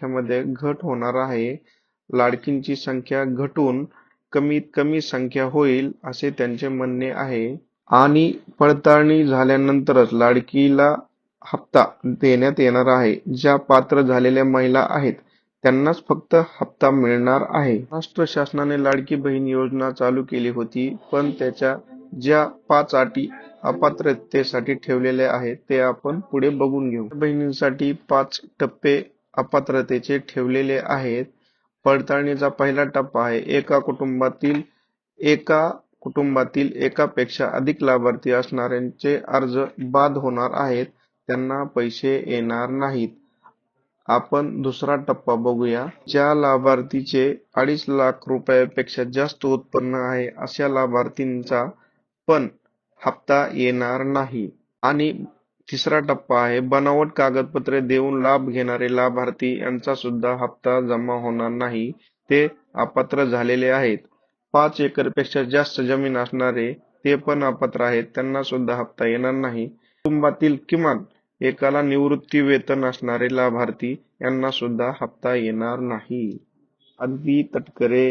संख्येमध्ये घट होणार आहे. लाडकींची संख्या घटून कमीत कमी संख्या होईल असे त्यांचे म्हणणे आहे. आणि पडताळणी झाल्यानंतरच लाडकीला हप्ता देण्यात येणार आहे. ज्या पात्र झालेल्या महिला आहेत त्यांनाच फक्त हप्ता मिळणार आहे. महाराष्ट्र शासनाने लाडकी बहीण योजना चालू केली होती पण त्याच्या ज्या पाच अटी अपात्रतेसाठी ठेवलेल्या आहेत ते आपण पुढे बघून घेऊ. बहिणींसाठी पाच टप्पे अपात्रतेचे ठेवलेले आहेत. पडताळणीचा पहिला टप्पा आहे. एका कुटुंबातील एका कुटुंबातील एकापेक्षा अधिक लाभार्थी असणाऱ्यांचे अर्ज बाद होणार आहेत. त्यांना पैसे येणार नाहीत. आपण दुसरा टप्पा बघूया. ज्या लाभार्थीचे अडीच लाख रुपयापेक्षा जास्त उत्पन्न आहे अशा लाभार्थींचा पण हप्ता येणार नाही. आणि तिसरा टप्पा आहे. बनावट कागदपत्रे देऊन लाभ घेणारे लाभार्थी यांचा सुद्धा हप्ता जमा होणार नाही. ते अपात्र झालेले आहेत. पाच एकरपेक्षा जास्त जमीन असणारे ते पण अपात्र आहेत. त्यांना सुद्धा हप्ता येणार नाही. कुटुंबातील किमान एकाला निवृत्ती वेतन असणारे लाभार्थी यांना सुद्धा हप्ता येणार नाही. अगदी तटकरे.